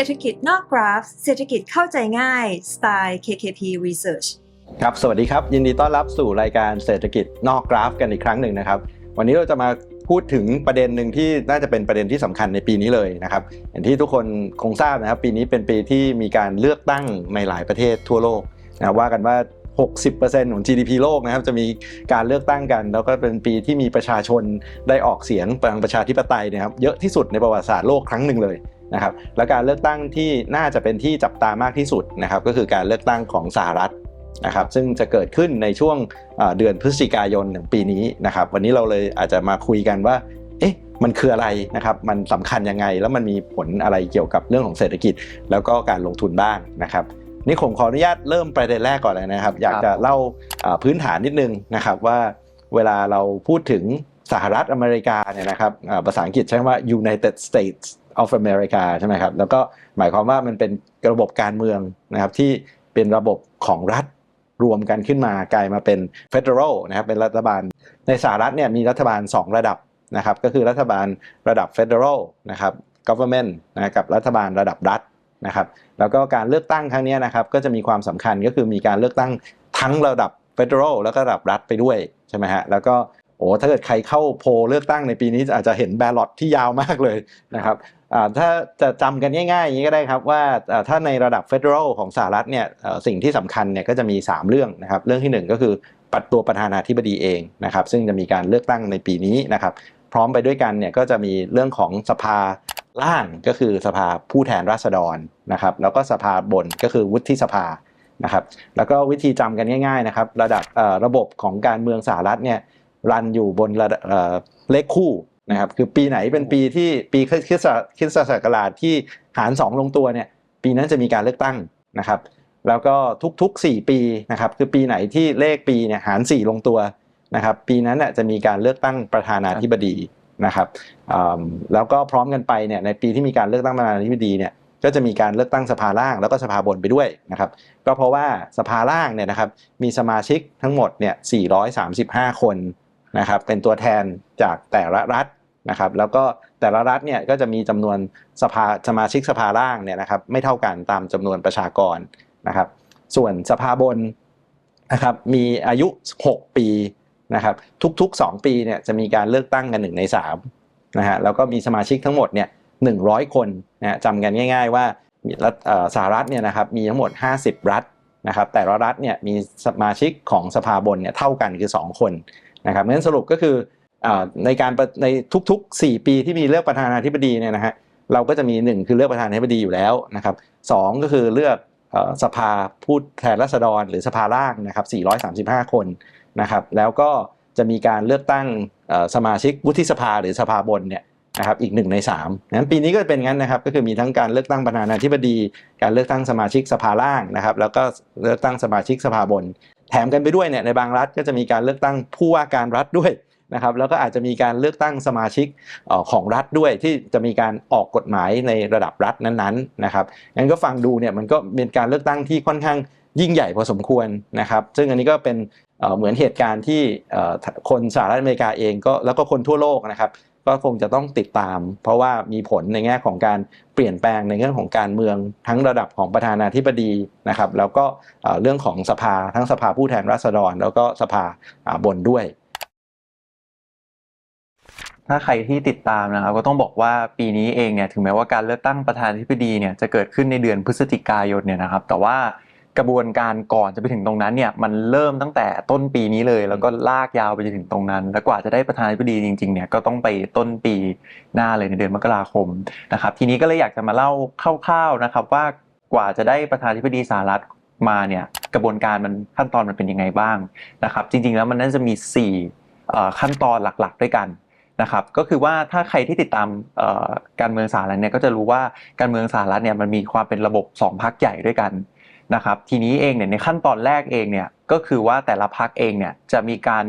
เศรษฐกิจนอกกราฟ เศรษฐกิจเข้าใจง่ายสไตล์ KKP Research ครับ สวัสดีครับ ยินดีต้อนรับสู่รายการเศรษฐกิจนอกกราฟ กันอีกครั้งหนึ่งนะครับ วันนี้เราจะมาพูดถึงประเด็นหนึ่งที่น่าจะเป็นประเด็นที่สำคัญในปีนี้เลยนะครับ อย่างที่ทุกคนคงทราบนะครับ ปีนี้เป็นปีที่มีการเลือกตั้งในหลายประเทศทั่วโลกนะว่ากันว่า 60%ของ GDP โลกนะครับจะมีการเลือกตั้งกัน แล้วก็เป็นปีที่มีประชาชนได้ออกเสียงทางประชาธิปไตยนะครับเยอะที่สุดในประวัติศาสตร์โลกครั้งหนึ่งเลย นะครับและการเลือกตั้งที่น่าจะเป็นที่จับตามากที่สุดนะครับก็คือการเลือกตั้งของสหรัฐนะครับซึ่งจะเกิดขึ้นในช่วงเดือนพฤศจิกายนของปีนี้นะครับวันนี้เราเลยอาจจะมาคุยกันว่าเอ๊ะมันคืออะไรนะครับมันสำคัญยังไง แล้วมันมีผลอะไรเกี่ยวกับเรื่องของเศรษฐกิจ แล้วก็การลงทุนบ้างนะครับนี่ผมขออนุญาตเริ่มประเด็นแรกก่อนเลยนะครับ อยากจะเล่าพื้นฐานนิดนึงนะครับว่าเวลาเราพูดถึงสหรัฐอเมริกาเนี่ยนะครับภาษาอังกฤษใช้ว่า United States of America ใช่ไหมครับ แล้วก็หมายความว่ามันเป็นระบบการเมืองนะครับที่เป็นระบบของรัฐรวมกันขึ้นมากลายมาเป็น Federal นะครับเป็นรัฐบาลในสหรัฐเนี่ยมีรัฐบาล 2 ระดับนะครับก็คือรัฐบาลระดับ Federal นะครับ government นะกับรัฐบาลระดับรัฐนะครับแล้วก็การเลือกตั้งครั้งนี้นะครับก็จะมีความสำคัญก็คือมีการเลือกตั้งทั้งระดับ Federal แล้วก็ระดับรัฐไปด้วยใช่ไหมฮะแล้วก็ โอ้ถ้าเกิดใครเข้าโพลเลือกตั้งในปีนี้อาจจะเห็นแบลลอตที่ยาวมากเลยนะครับถ้าจะจำกันง่ายๆอย่างนี้ก็ได้ครับว่าถ้าในระดับ Federal ของสหรัฐเนี่ยสิ่งที่สำคัญเนี่ยก็จะมี 3 เรื่องนะครับ เรื่องที่ 1 ก็คือปัดตัวประธานาธิบดีเองนะครับ ซึ่งจะมีการเลือกตั้งในปีนี้นะครับ พร้อมไปด้วยกันเนี่ยก็จะมีเรื่องของสภาล่างก็คือสภาผู้แทนราษฎรนะครับ แล้วก็สภาบนก็คือวุฒิสภานะครับ แล้วก็วิธีจำกันง่าย ๆ นะครับ ระดับระบบของการเมืองสหรัฐเนี่ย รันอยู่บนระดับเลขคู่นะครับคือปีไหนเป็นปีที่ปีคริสต์คริสตศักราชที่หาร 2 ลงตัวเนี่ยปีนั้นจะมีการเลือกตั้งนะครับ แล้วก็ทุกๆ 4 ปีนะครับคือปีไหนที่เลขปีเนี่ยหาร 4 ลงตัวนะครับปีนั้นจะมีการเลือกตั้งประธานาธิบดีนะครับแล้วก็พร้อมกันไปเนี่ยในปีที่มีการเลือกตั้งประธานาธิบดีเนี่ยก็จะมีการเลือกตั้งสภาล่างแล้วก็สภาบนไปด้วยนะครับก็เพราะว่าสภาล่างเนี่ยนะครับมีสมาชิกทั้งหมดเนี่ย435 คน นะครับเป็นตัวแทนจากแต่ละรัฐนะครับแล้วก็แต่ละรัฐเนี่ยก็จะมีจำนวนสภาสมาชิกสภาล่างเนี่ยนะครับไม่เท่ากันตามจำนวนประชากรนะครับส่วนสภาบนนะครับมีอายุ 6 ปีนะครับทุกๆ 2 ปีเนี่ยจะมีการเลือกตั้งกัน1ใน3นะฮะแล้วก็มีสมาชิกทั้งหมดเนี่ย100คนนะจำกันง่าย ๆ ว่ารัฐสหรัฐเนี่ยนะครับมีทั้งหมด 50 รัฐนะครับแต่ละรัฐเนี่ยมีสมาชิกของสภาบนเนี่ยเท่ากันคือ 2 คน นะครับนั้นสรุปก็คือในการในทุกๆ 4 ปีที่มีเลือกประธานาธิบดีเนี่ยนะฮะเราก็จะมี 1 คือเลือกประธานาธิบดีอยู่แล้วนะครับสก็คือเลือกสภาผู้แทนราษฎรหรือสภาล่างนะครับ435 คนนะครับแล้วก็จะมีการเลือกตั้งสมาชิกวุฒิสภาหรือสภาบนเนี่ยนะครับอีกหนึ่งใน3นั้นปีนี้ก็เป็นงั้นนะครับก็คือมีทั้งการเลือกตั้งประธานาธิบดี การเลือกตั้งสมาชิกสภาล่างนะครับแล้วก็เลือกตั้งสมาชิกสภาบน แถมกันไปด้วยเนี่ยในบางรัฐก็จะมีการเลือกตั้งผู้ว่าการรัฐด้วยนะครับแล้วก็อาจจะมีการเลือกตั้งสมาชิกของรัฐด้วยที่จะมีการออกกฎหมายในระดับรัฐนั้นๆนะครับงั้นก็ฟังดูเนี่ยมันก็เป็นการเลือกตั้งที่ค่อนข้างยิ่งใหญ่พอสมควรนะครับซึ่งอันนี้ก็เป็นเหมือนเหตุการณ์ที่คนสหรัฐอเมริกาเองก็แล้วก็คนทั่วโลกนะครับ ก็คงจะต้องติดตาม เพราะว่ามีผลในแง่ของการเปลี่ยนแปลงในเรื่องของการเมืองทั้งระดับของประธานาธิบดีนะครับ แล้วก็เรื่องของสภาทั้งสภาผู้แทนราษฎร แล้วก็สภาบนด้วย ถ้าใครที่ติดตามนะครับก็ต้องบอกว่าปีนี้เองเนี่ยถึงแม้ว่าการเลือกตั้งประธานาธิบดีเนี่ยจะเกิดขึ้นในเดือนพฤศจิกายนเนี่ยนะครับ แต่ว่า กระบวนการก่อนจะไปถึงตรงนั้นเนี่ยมันเริ่มตั้งแต่ต้นปีนี้เลย แล้วก็ลากยาวไปจนถึงตรงนั้น แล้วกว่าจะได้ประธานาธิบดีจริงๆเนี่ยก็ต้องไปต้นปีหน้าเลยในเดือนมกราคมนะครับทีนี้ก็เลยอยากจะมาเล่าคร่าวๆนะครับว่ากว่าจะได้ประธานาธิบดีสหรัฐมาเนี่ยกระบวนการมันขั้นตอนมันเป็นยังไงบ้างนะครับจริงๆแล้วมันน่าจะมี4ขั้นตอนหลักๆด้วยกันนะครับก็คือว่าถ้าใครที่ติดตามการเมืองสหรัฐเนี่ยก็จะรู้ว่าการเมืองสหรัฐเนี่ยมันมีความเป็นระบบ 2พรรคใหญ่ด้วยกัน นะครับทีนี้เองเนี่ยในขั้นตอนแรกเองเนี่ยก็คือว่าแต่ละพักเองเนี่ยจะมีการ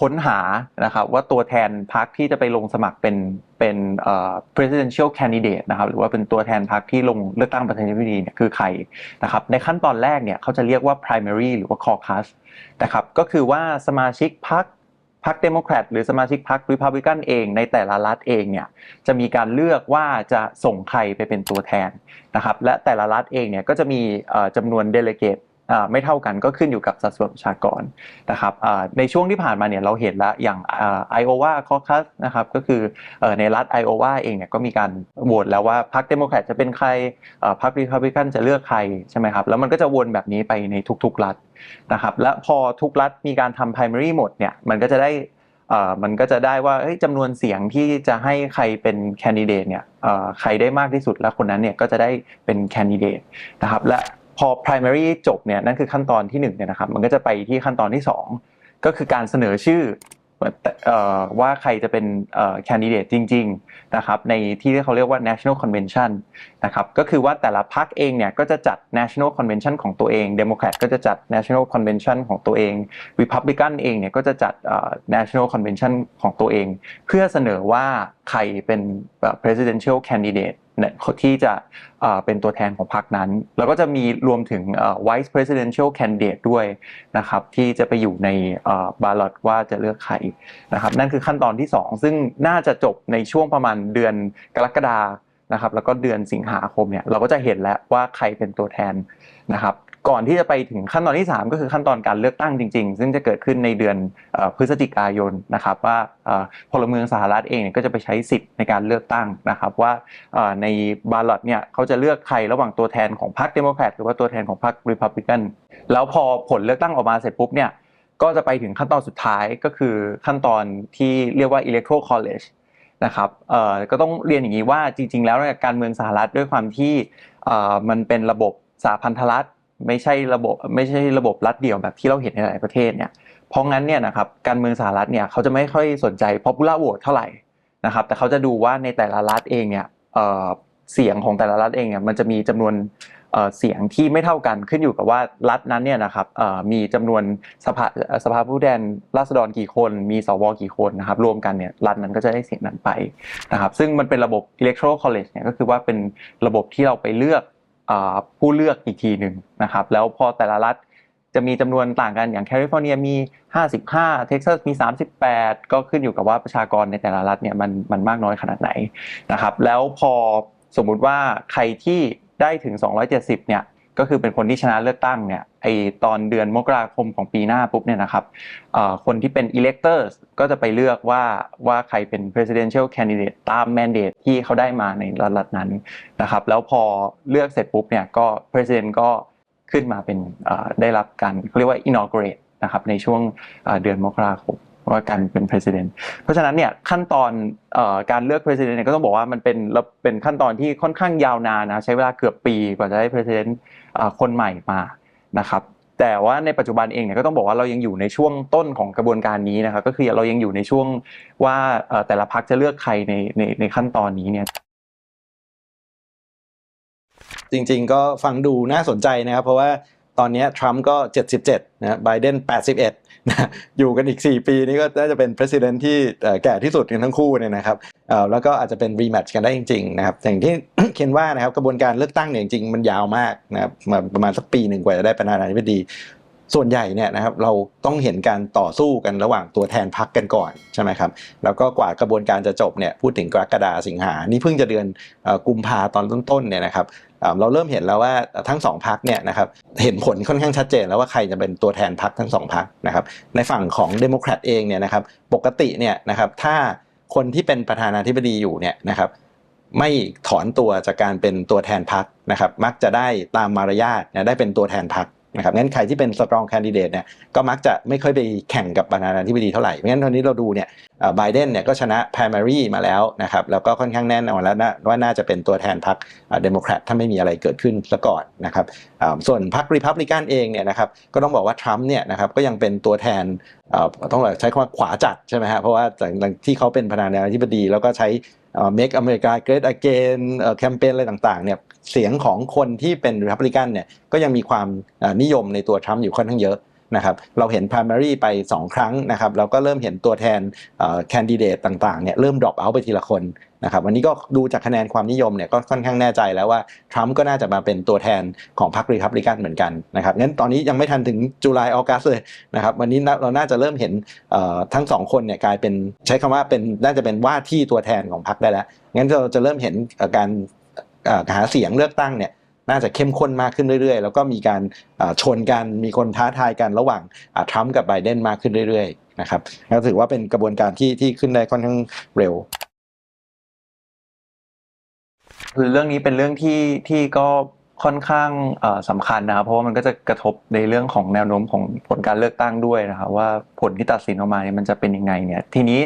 ค้นหานะครับว่าตัวแทนพักที่จะไปลงสมัครเป็นเป็น presidential candidate นะครับหรือว่าเป็นตัวแทนพักที่ลงเลือกตั้งประธานาธิบดีเนี่ยคือใครนะครับในขั้นตอนแรกเนี่ยเขาจะเรียกว่า primary หรือว่า caucus นะครับก็คือว่าสมาชิกพัก พรรคเดโมแครตหรือสมาชิกพรรคริพับลิกันเองในแต่ละรัฐเองเนี่ยจะมีการเลือกว่าจะส่งใครไปเป็นตัวแทนนะครับและแต่ละรัฐเองเนี่ยก็จะมีจำนวนเดเลเกต ไม่เท่ากันก็ขึ้นอยู่กับสัดส่วนประชากรนะครับในช่วงที่ผ่านมาเนี่ยเราเห็นล้วอย่างไอโอวาคอคัสนะครับก็คือในรัฐไอโอวาเองเนี่ยก็มีการโหวตแล้วว่าพรรคเดโมแครตจะเป็นใครพรรคริพับลิกันจะเลือกใครใช่ไหมครับแล้วมันก็จะวนแบบนี้ไปในทุกๆรัฐนะครับและพอทุกรัฐมีการทำ primary หมดเนี่ยมันก็จะได้มันก็จะได้ว่าจำนวนเสียงที่จะให้ใครเป็นแคนดิเดตเนี่ยใครได้มากที่สุดแล้วคนนั้นเนี่ยก็จะได้เป็นแคนดิเดตนะครับและ พอ primary จบเนี่ยนั่นคือขั้นตอนที่1เนี่ยนะครับมันก็จะไปที่ขั้นตอนที่ 2 ก็คือการเสนอชื่อว่าใครจะเป็นแคนดิเดตจริงๆนะครับในที่ที่เขาเรียกว่า national convention นะครับก็คือว่าแต่ละพรรคเองเนี่ยก็จะจัด national convention ของตัวเอง Democrat ก็จะจัด national convention ของตัวเอง Republican เองเนี่ยก็จะจัด national convention ของตัวเอง เพื่อเสนอว่า ใครเป็น presidential candidate เนี่ยที่จะเป็นตัวแทนของพรรคนั้น แล้วก็จะมีรวมถึง vice presidential candidate ด้วยนะครับที่จะไปอยู่ในบาลอตว่าจะเลือกใครนะครับนั่นคือขั้นตอนที่ 2 ซึ่งน่าจะจบในช่วงประมาณเดือนกรกฎานะครับแล้วก็เดือนสิงหาคมเนี่ยเราก็จะเห็นแล้วว่าใครเป็นตัวแทนนะครับ ก่อนที่จะไปถึงขั้นตอนที่ 3 ก็คือขั้นตอนการเลือกตั้งจริง ๆ ซึ่งจะเกิดขึ้นในเดือนพฤศจิกายนนะครับว่าพลเมืองสหรัฐเองก็จะไปใช้สิทธิ์ในการเลือกตั้งนะครับว่าในบาลอตเนี่ยเขาจะเลือกใครระหว่างตัวแทนของพรรคเดโมแครตหรือว่าตัวแทนของพรรครีพับลิกันแล้วพอผลเลือกตั้งออกมาเสร็จปุ๊บเนี่ยก็จะไปถึงขั้นตอนสุดท้ายก็คือขั้นตอนที่เรียกว่า electoral college นะครับก็ต้องเรียนอย่างนี้ว่าจริง ๆ แล้วเนี่ยการเมืองสหรัฐด้วยความที่มันเป็นระบบสหพันธรัฐ ไม่ใช่ระบบไม่ใช่ระบบรัฐเดี่ยวแบบที่เราเห็นในหลายประเทศเนี่ยเพราะงั้นเนี่ยนะครับการเมืองสหรัฐเนี่ยเขาจะไม่ค่อยสนใจ popular vote เท่าไหร่นะครับแต่เขาจะดูว่าในแต่ละรัฐเองเนี่ยเสียงของแต่ละรัฐเองเนี่ยมันจะมีจำนวนเสียงที่ไม่เท่ากันขึ้นอยู่กับว่ารัฐนั้นเนี่ยนะครับมีจำนวนสภาสภาผู้แทนราษฎรกี่คน มีสวกี่คนนะครับรวมกันเนี่ยรัฐนั้นก็จะได้เสียงนั้นไปนะครับซึ่งมันเป็นระบบ electoral college เนี่ยก็คือว่าเป็นระบบที่เราไปเลือก ผู้เลือกอีกทีหนึ่งนะครับ แล้วพอแต่ละรัฐจะมีจำนวนต่างกันอย่างแคลิฟอร์เนียมี 55 เท็กซัสมี 38 ก็ขึ้นอยู่กับว่าประชากรในแต่ละรัฐเนี่ยมันมันมากน้อยขนาดไหนนะครับ แล้วพอสมมุติว่าใครที่ได้ถึง 270 เนี่ย ก็คือเป็นคนที่ชนะเลือกตั้งเนี่ยไอตอนเดือนมกราคมของปีหน้าปุ๊บเนี่ยนะครับคนที่เป็น electors ก็จะไปเลือกว่าว่าใครเป็น presidential candidate ตาม mandate ที่เขาได้มาในรัฐนั้นนะครับ แล้วพอเลือกเสร็จปุ๊บเนี่ยก็ president ก็ขึ้นมาเป็นได้รับการเขาเรียกว่า inaugurate นะครับในช่วงเดือนมกราคม ว่าการเป็น president เพราะฉะนั้นเนี่ยขั้นตอนอการเลือก president เนี่ยก็ต้องบอกว่ามันเป็นเป็นขั้นตอนที่ค่อนข้างยาวนานนะใช้เวลาเกือบปีกว่าจะได้ president คนใหม่มานะครับแต่ว่าในปัจจุบันเองเนี่ยก็ต้องบอกว่าเรายังอยู่ในช่วงต้นของกระบวนการนี้นะครับก็คือเรายังอยู่ในช่วงว่าแต่ละพรรคจะเลือกใครในในในขั้นตอนนี้เนี่ยจริงๆก็ฟังดูน่าสนใจนะครับ เพราะว่าตอนนี้ทรัมป์ก็ 77นะไบเดน81 นะอยู่กันอีก 4 ปีนี้ก็น่าจะเป็นประธานที่แก่ที่สุดกันทั้งคู่เนี่ยนะครับแล้วก็อาจจะเป็นรีแมตช์กันได้จริงๆนะครับอย่างที่เคนว่านะครับกระบวนการเลือกตั้งเนี่ยจริงๆมันยาวมากนะครับประมาณสักปีหนึ่งกว่าจะได้ประธานาธิบดี ส่วนใหญ่เนี่ยนะครับเราต้องเห็นการต่อสู้กันระหว่างตัวแทนพักกันก่อนใช่ไหมครับแล้วก็กว่ากระบวนการจะจบเนี่ยพูดถึงกรกฎาสิงหานี่เพิ่งจะเดือนกุมภาตอนต้นๆเนี่ยนะครับเราเริ่มเห็นแล้วว่าทั้งสองพักเนี่ยนะครับเห็นผลค่อนข้างชัดเจนแล้วว่าใครจะเป็นตัวแทนพักทั้งสองพักนะครับในฝั่งของเดโมแครตเองเนี่ยนะครับปกติเนี่ยนะครับถ้าคนที่เป็นประธานาธิบดีอยู่เนี่ยนะครับไม่ถอนตัวจากการเป็นตัวแทนพักนะครับมักจะได้ตามมารยาทนี่ยได้เป็นตัวแทนพัก นะครับงั้นใครที่เป็นสตรองแคนดิเดตเนี่ยก็มักจะไม่ค่อยไปแข่งกับประธานาธิบดีเท่าไหร่เพราะงั้นตอนนี้เราดูเนี่ยไบเดนเนี่ยก็ชนะ primary มาแล้วนะครับแล้วก็ค่อนข้างแน่นอนแล้วนะว่าน่าจะเป็นตัวแทนพรรคเดโมแครตถ้าไม่มีอะไรเกิดขึ้นซะก่อนนะครับส่วนพรรครีพับลิกันเองเนี่ยนะครับก็ต้องบอกว่าทรัมป์เนี่ยนะครับก็ยังเป็นตัวแทนต้องใช้คำว่าขวาจัดใช่ไหมฮะเพราะว่าจากที่เขาเป็นประธานาธิบดี แล้วก็ใช้ make America great again แคมเปญอะไรต่างๆเนี่ย เสียงของคนที่เป็น Republican เนี่ยก็ยังมีความนิยมในตัวทรัมป์อยู่ค่อนข้างเยอะนะครับเราเห็น primary ไป 2 ครั้งนะครับเราก็เริ่มเห็นตัวแทนแคนดิเดตต่างๆเนี่ยเริ่ม drop out ไปทีละคนนะครับวันนี้ก็ดูจากคะแนนความนิยมเนี่ยก็ค่อนข้างแน่ใจแล้วว่า ทรัมป์ก็น่าจะมาเป็นตัวแทนของพรรครีพับลิกันเหมือนกันนะครับงั้นตอนนี้ยังไม่ทันถึงจุลายออกัสเลยนะครับวันนี้เราน่าจะเริ่มเห็นทั้งสองคนเนี่ยกลายเป็นใช้คำว่าเป็นน่าจะเป็นว่าที่ตัวแทนของพรรคได้แล้วงั้นเราจะเริ่มเห็นการ หาเสียงเลือกตั้งเนี่ยน่าจะเข้มข้นมากขึ้นเรื่อยๆ แล้วก็มีการชนกัน มีคนท้าทายกันระหว่างทรัมป์กับไบเดนมากขึ้นเรื่อยๆนะครับก็ถือว่าเป็นกระบวนการที่ที่ขึ้นได้ค่อนข้างเร็ว คือเรื่องนี้เป็นเรื่องที่ที่ก็ค่อนข้างเอ่อสำคัญนะครับเพราะว่ามันก็จะกระทบในเรื่องของแนวโน้มของผลการเลือกตั้งด้วยนะครับว่าผลที่ตัดสินออกมาเนี่ยมันจะเป็นยังไงเนี่ยทีนี้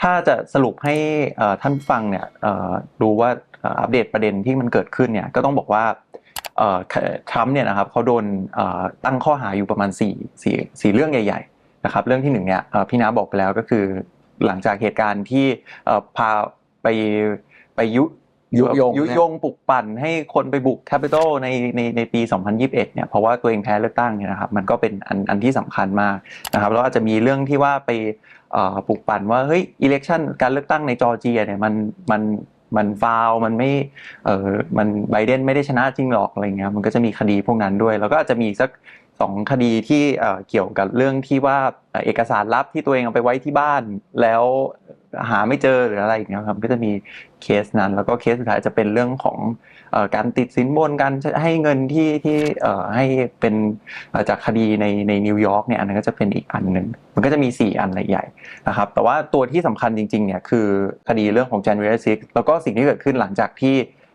ถ้าจะสรุปให้ท่านฟังเนี่ยดูว่า อัปเดตประเด็นที่มันเกิดขึ้นเนี่ยก็ต้องบอกว่าทรัมป์เนี่ยนะครับเขาโดนตั้งข้อหาอยู่ประมาณ4 4 4เรื่องใหญ่ๆนะครับเรื่องที่หนึ่งเนี่ยพี่น้าบอกไปแล้วก็คือหลังจากเหตุการณ์ที่พาไปไปยุยุยงยุยงปลุกปั่นให้คนไปบุกแคปิตอลในในในปี 2021 เนี่ยเพราะว่าตัวเองแพ้เลือกตั้งเนี่ยนะครับมันก็เป็นอันอันที่สำคัญมากนะครับแล้วอาจจะมีเรื่องที่ว่าไปปลุกปั่นว่าเฮ้ยอิเล็กชันการเลือกตั้งในจอร์เจียเนี่ยมันมัน มันฟาวมันไม่เออมันไบเดนไม่ได้ชนะจริงหรอกอะไรเงี้ยมันก็จะมีคดีพวกนั้นด้วย แล้วก็อาจจะมีสักสองคดีที่เอ่อเกี่ยวกับเรื่องที่ว่าเอกสารลับที่ตัวเองเอาไปไว้ที่บ้าน แล้วหาไม่เจอหรืออะไรอย่างเงี้ยครับก็จะมีเคสนั้น แล้วก็เคสสุดท้ายจะเป็นเรื่องของ การติดสินบนการให้เงินที่ที่ให้เป็นจากคดีในในนิวยอร์กเนี่ยอันนั้นก็จะเป็นอีกอันหนึ่งมันก็จะมี 4 อันใหญ่ๆนะครับแต่ว่าตัวที่สำคัญจริงๆเนี่ยคือคดีเรื่องของ January 6 แล้วก็สิ่งที่เกิดขึ้นหลังจากที่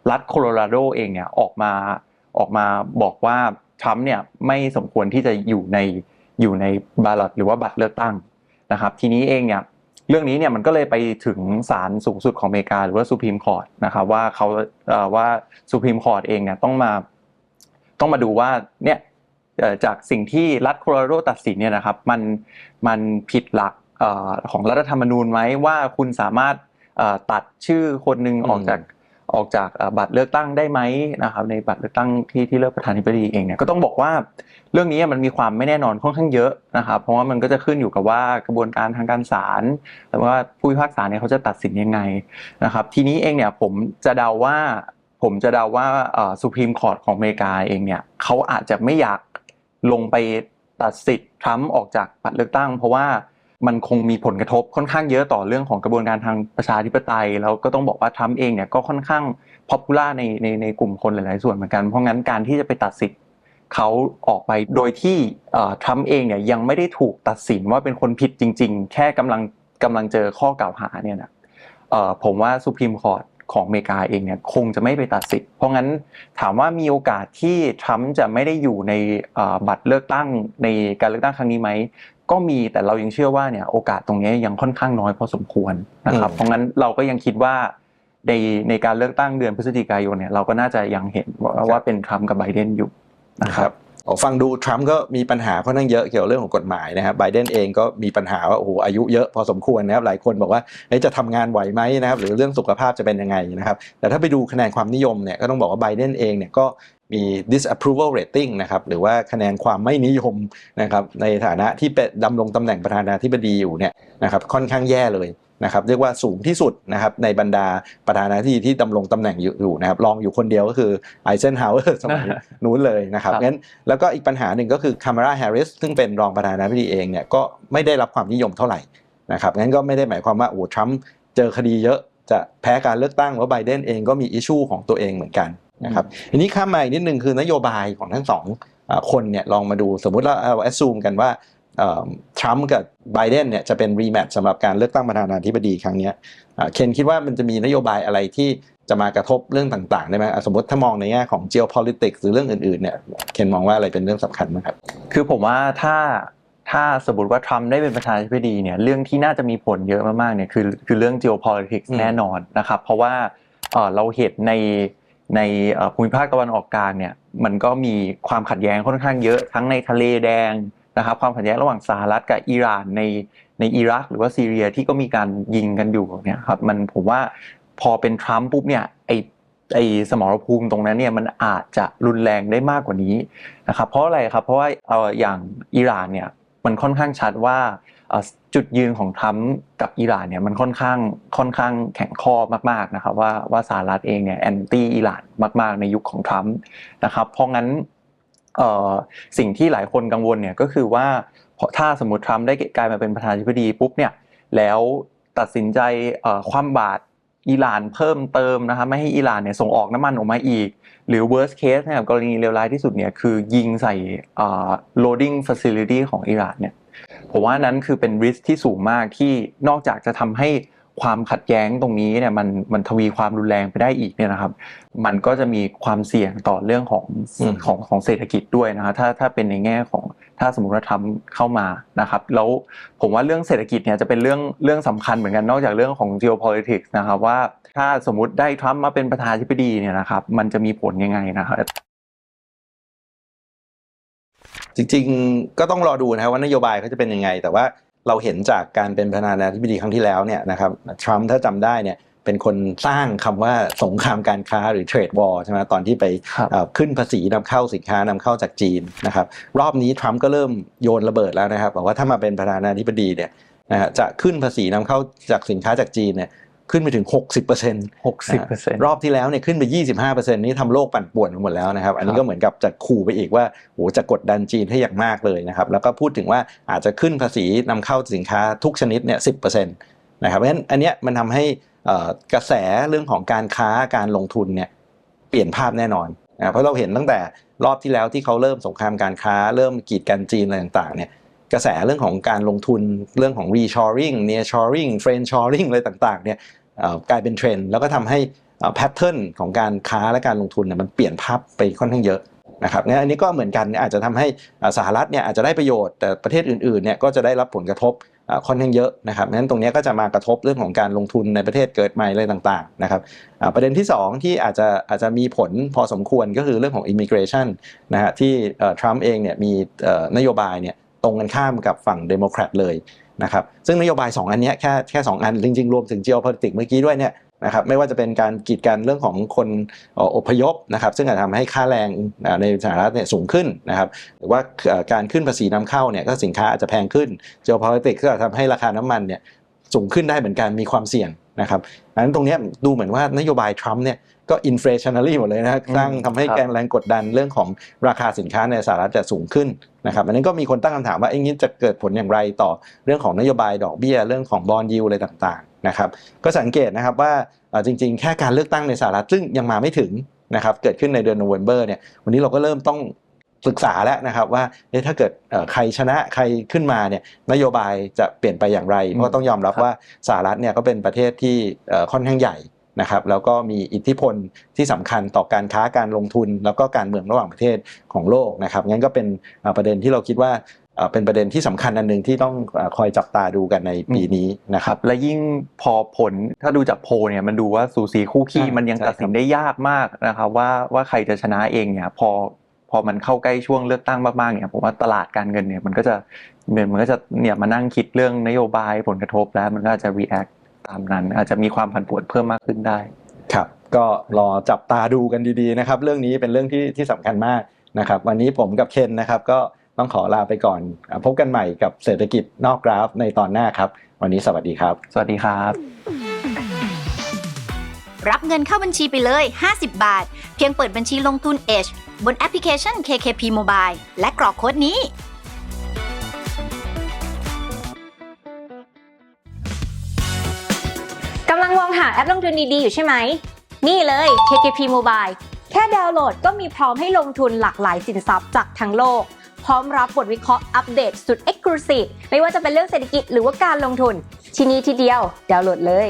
รัฐโคโลราโดเองเนี่ยออกมาออกมาบอกว่าทรัมป์เนี่ยไม่สมควรที่จะอยู่ในอยู่ในบาลอตหรือว่าบัตรเลือกตั้งนะครับ ทีนี้เองเนี่ย เรื่องนี้เนี่ยมันก็เลยไปถึงศาลสูงสุดของอเมริกาหรือว่าสุพรีมคอร์ t นะครับว่าเขาว่าสุพรีมคอร์ t เองเนี่ยต้องมาต้องมาดูว่าเนี่ยจากสิ่งที่รัฐโคโลราโดตัดสินเนี่ยนะครับมันมันผิดหลักของรัฐธรรมนูญไหมว่าคุณสามารถตัดชื่อคนหนึ่งออกจาก ออกจากบัตรเลือกตั้งได้ไหมนะครับในบัตรเลือกตั้งที่ที่เลือกประธานาธิบดีเองเนี่ยก็ต้องบอกว่าเรื่องนี้มันมีความไม่แน่นอนค่อนข้างเยอะนะครับ เพราะว่ามันก็จะขึ้นอยู่กับว่ากระบวนการทางการศาลหรือว่าผู้พิพากษาเนี่ยเขาจะตัดสินยังไงนะครับ ทีนี้เองเนี่ยผมจะเดาว่าผมจะเดาว่าสุพรีมคอร์ t ของอเมริกาเองเนี่ยเขาอาจจะไม่อยากลงไปตัดสิทธิ์ทรัมป์ออกจากบัตรเลือกตั้ง เพราะว่า มันคงมีผลกระทบค่อนข้างเยอะต่อเรื่องของกระบวนการทางประชาธิปไตยแล้วก็ต้องบอกว่าทรัมป์เองเนี่ยก็ค่อนข้างพ o p ปูล่าในในในกลุ่มคนหลาย ๆ ส่วนเหมือนกันเพราะงั้นการที่จะไปตัดสิทธิ์เขาออกไปโดยที่ทรัมป์เองเนี่ยยังไม่ได้ถูกตัดสินว่าเป็นคนผิดจริง ๆ แค่กำลังกำลังเจอข้อกล่าวหาเนี่ยนะผมว่าสุพรีมคอร์ t ของอเมริกาเองเนี่ยคงจะไม่ไปตัดสินเพราะงั้นถามว่ามีโอกาสที่ทรัมป์จะไม่ได้อยู่ในบัตรเลือกตั้งในการเลือกตั้งครั้งนี้ไหม ก็มีแต่เรายังเชื่อว่าเนี่ยโอกาสตรงนี้ยังค่อนข้างน้อยพอสมควรนะครับอืมเพราะงั้นเราก็ยังคิดว่าในในการเลือกตั้งเดือนพฤศจิกายนเนี่ยเราก็น่าจะยังเห็นว่าว่าเป็นทรัมป์กับไบเดนอยู่นะนะคครัรับบโอ้ ฟังดูทรัมป์ก็มีปัญหาค่อนข้างเยอะเกี่ยวกับเรื่องของกฎหมายนะครับไบเดนเองก็มีปัญหาว่าโอ้โหอายุเยอะพอสมควรนะครับหลายคนบอกว่าจะทำงานไหวไหมนะครับหรือเรื่องสุขภาพจะเป็นยังไงนะครับแต่ถ้าไปดูคะแนนความนิยมเนี่ยก็ต้องบอกว่าไบเดนเองเนี่ยก็มี disapproval rating นะครับหรือว่าคะแนนความไม่นิยมนะครับในฐานะที่เป็นดำรงตำแหน่งประธานาธิบดีอยู่เนี่ยนะครับค่อนข้างแย่เลย นะครับเรียกว่าสูงที่สุดนะครับในบรรดาประธานาธิบดีที่ดำรงตำแหน่งอยู่อยู่นะครับรองอยู่คนเดียวก็คือไอเซนฮาวเวอร์สมัยนู้นเลยนะครับครับงั้นแล้วก็อีกปัญหาหนึ่งก็คือคามาราแฮร์ริสซึ่งเป็นรองประธานาธิบดีเองเนี่ยก็ไม่ได้รับความนิยมเท่าไหร่นะครับงั้นก็ไม่ได้หมายความว่าโอ้ทรัมป์เจอคดีเยอะจะแพ้การเลือกตั้งว่าไบเดนเองก็มีอิชชูของตัวเองเหมือนกันนะครับทีนี้ข้ามมาอีกนิดนึงคือนโยบายของทั้งสองเอ่อคนเนี่ยลองมาดูสมมุติเราเอาแอดซูมกันว่า ทรัมป์กับไบเดนเนี่ยจะเป็นรีแมทสำหรับการเลือกตั้งประธานาธิบดีครั้งเนี้ยอ่าเคนคิดว่ามันจะมีนโยบายอะไรที่จะมากระทบเรื่องต่างๆได้ไหมอะสมมติถ้ามองในแง่ของ geopolitics หรือเรื่องอื่นๆเนี่ยเคนมองว่าอะไรเป็นเรื่องสำคัญไหมครับ คือผมว่าถ้าถ้าสมมติว่าทรัมป์ได้เป็นประธานาธิบดีเนี่ยเรื่องที่น่าจะมีผลเยอะมากๆเนี่ยคือคือเรื่อง geopolitics อืมแน่นอนนะครับ เพราะว่าเอ่อเราเห็นในในเอ่อภูมิภาคตะวันออกกลางเนี่ยมันก็มีความขัดแย้งค่อนข้างเยอะทั้งในทะเลแดง นะครับความขัดแย้งระหว่างสหรัฐกับอิหร่านในในอิรักหรือว่าซีเรียที่ก็มีการยิงกันอยู่เนี่ยครับมันผมว่าพอเป็นทรัมป์ปุ๊บเนี่ยไอไอสมรภูมิตรงนั้นเนี่ยมันอาจจะรุนแรงได้มากกว่านี้นะครับเพราะอะไรครับเพราะว่าเอ่ออย่างอิหร่านเนี่ยมันค่อนข้างชัดว่าจุดยืนของทรัมป์กับอิหร่านเนี่ยมันค่อนข้างค่อนข้างแข็งข้อมากๆนะครับว่าว่าสหรัฐเองเนี่ยแอนตี้อิหร่านมาก ๆ ในยุคของทรัมป์นะครับเพราะงั้น สิ่งที่หลายคนกังวลเนี่ยก็คือว่าถ้าสมมติทรัมป์ได้กลายมาเป็นประธานาธิบดีปุ๊บเนี่ยแล้วตัดสินใจคว่ำบาตรอิหร่านเพิ่มเติมนะครับไม่ให้อิหร่านเนี่ยส่งออกน้ำมันออกมาอีก หรือ worst case เนี่ยกรณีเลวร้ายที่สุดเนี่ยคือยิงใส่ loading facility ของอิหร่านเนี่ยผมว่านั้นคือเป็น risk ที่สูงมากที่นอกจากจะทำให้ ความขัดแย้งตรงนี้เนี่ยมันมันทวีความรุนแรงไปได้อีกเนี่ยนะครับ มันก็จะมีความเสี่ยงต่อเรื่องของอืมของของเศรษฐกิจด้วยนะครับถ้าถ้าเป็นในแง่ของถ้าสมมติว่าทำเข้ามานะครับ แล้วผมว่าเรื่องเศรษฐกิจเนี่ยจะเป็นเรื่องเรื่องสำคัญเหมือนกันนอกจากเรื่องของ geopolitics นะครับว่าถ้าสมมติได้ทรัมป์มาเป็นประธานาธิบดีเนี่ยนะครับ มันจะมีผลยังไงนะครับจริงๆ ก็ต้องรอดูนะครับว่านโยบายเขาจะเป็นยังไง แต่ว่า เราเห็นจากการเป็นประธานาธิบดีครั้งที่แล้วเนี่ยนะครับทรัมป์ถ้าจำได้เนี่ยเป็นคนสร้างคำว่าสงครามการค้าหรือเทรดวอร์ใช่ไหมตอนที่ไปครับเอ่อขึ้นภาษีนำเข้าสินค้านำเข้าจากจีนนะครับรอบนี้ทรัมป์ก็เริ่มโยนระเบิดแล้วนะครับบอกว่าถ้ามาเป็นประธานาธิบดีเนี่ยนะฮะจะขึ้นภาษีนำเข้าจากสินค้าจากจีนเนี่ย ขึ้นไปถึง 60% 60%รอบที่แล้วเนี่ยขึ้นไป 25%นี่ทำโลกปั่นป่วนไปหมดแล้วนะครับ อันนี้ครับก็เหมือนกับจะขู่ไปอีกว่าโหจะกดดันจีนให้อย่างมากเลยนะครับ แล้วก็พูดถึงว่าอาจจะขึ้นภาษีนำเข้าสินค้าทุกชนิดเนี่ย 10%นะครับเพราะฉะนั้นอันเนี้ยมันทำให้เอ่อกระแสเรื่องของการค้าการลงทุนเนี่ยเปลี่ยนภาพแน่นอนนะเพราะเราเห็นตั้งแต่รอบที่แล้วที่เขาเริ่มสงครามการค้า เริ่มกีดกันจีนอะไรต่างๆเนี่ย กระแสเรื่องของการลงทุนเรื่องของ reshoring nearshoring friendshoring อะไรต่างๆเนี่ยกลายเป็นเทรนด์แล้วก็ทำให้แพทเทิร์นของการค้าและการลงทุนเนี่ยมันเปลี่ยนภาพไปค่อนข้างเยอะนะครับงั้นอันนี้ก็เหมือนกันอาจจะทำให้สหรัฐเนี่ยอาจจะได้ประโยชน์แต่ประเทศอื่นๆเนี่ยก็จะได้รับผลกระทบค่อนข้างเยอะนะครับงั้นตรงนี้ก็จะมากระทบเรื่องของการลงทุนในประเทศเกิดใหม่อะไรต่างๆนะครับประเด็นที่สองที่อาจจะอาจจะมีผลพอสมควรก็คือเรื่องของ immigration นะฮะที่ทรัมป์เองเนี่ยมีนโยบายเนี่ย ตรงกันข้ามกับฝั่งเดโมแครตเลยนะครับซึ่งนโยบาย 2 อันนี้แค่แค่2อัน จริงๆ รวมถึง geopolitics เมื่อกี้ด้วยเนี่ยนะครับไม่ว่าจะเป็นการกีดกันเรื่องของคนอพยพนะครับซึ่งอาจทำให้ค่าแรงในสหรัฐเนี่ยสูงขึ้นนะครับหรือว่าการขึ้นภาษีนำเข้าเนี่ยก็สินค้าอาจจะแพงขึ้น geopolitics ก็อาจทำให้ราคาน้ำมันเนี่ยสูงขึ้นได้เหมือนกันมีความเสี่ยง นะครับอันนั้นตรงเนี้ยดูเหมือนว่านโยบายทรัมป์เนี่ยก็ inflationary หมดเลยนะสร้างทำให้ครับแรงแรงกดดันเรื่องของราคาสินค้าในสหรัฐจะสูงขึ้นนะครับอันนี้ก็มีคนตั้งคำถามว่าเอ้ยงี้จะเกิดผลอย่างไรต่อเรื่องของนโยบายดอกเบี้ยเรื่องของบอลยูอะไรต่างๆนะครับก็สังเกตนะครับว่าเอ่อจริงๆ แค่การเลือกตั้งในสหรัฐซึ่งยังมาไม่ถึงนะครับเกิดขึ้นในเดือนโนเวม ber เนี่ยวันนี้เราก็เริ่มต้อง ศึกษาแล้วนะครับว่าเอ๊ะถ้าเกิดเอ่อใครชนะใครขึ้นมาเนี่ยนโยบายจะเปลี่ยนไปอย่างไร เพราะต้องยอมรับครับว่าสหรัฐเนี่ยก็เป็นประเทศที่เอ่อค่อนข้างใหญ่นะครับแล้วก็มีอิทธิพลที่สำคัญต่อการค้าการลงทุน แล้วก็การเมืองระหว่างประเทศของโลกนะครับงั้นก็เป็นเอ่อประเด็นที่เราคิดว่าเอ่อเป็นประเด็นที่สำคัญอันหนึ่งที่ต้องเอ่อคอยจับตาดูกันในปีนี้นะคครัรับบและยิ่งพอผลถ้าดูจากโพลเนี่ยมันดูว่าสูสีคู่ขี้อ่ามัมันยังใช่ตัดสินได้ยากมากนะครับว่าว่าใครจะชนะเองเนี่ยพอพ อมันเข้าใกล้ช่วงเลือกตั้งมากๆเนี่ยผมว่าตลาดการเงินเนี่ยมันก็จะเนี่ยมันก็จะเนี่ยมานั่งคิดเรื่องนโยบายผลกระทบแล้วมันก็อาจจะ react ตามนั้น อาจจะมีความผันผวนเพิ่มมากขึ้นได้ครับก็รอจับตาดูกันดีๆนะครับ เรื่องนี้เป็นเรื่องที่ที่สำคัญมากนะครับ วันนี้ผมกับเคนนะครับ ก็ต้องขอลาไปก่อนอะพบกันใหม่กับเศรษฐกิจนอกกราฟในตอนหน้าครับ วันนี้สวัสดีครับ สวัสดีครับ รับเงินเข้าบัญชีไปเลย 50 บาท เพียงเปิดบัญชีลงทุน H บนแอปพลิเคชัน KKP Mobile และกรอกโค้ดนี้ กำลังมองหาแอปลงทุนดีๆ อยู่ใช่ไหม นี่เลย KKP Mobile แค่ดาวน์โหลดก็มีพร้อมให้ลงทุนหลากหลายสินทรัพย์จากทั้งโลก พร้อมรับบทวิเคราะห์อัปเดตสุด Exclusive ไม่ว่าจะเป็นเรื่องเศรษฐกิจหรือว่าการลงทุน ที่นี่ที่เดียวดาวน์โหลดเลย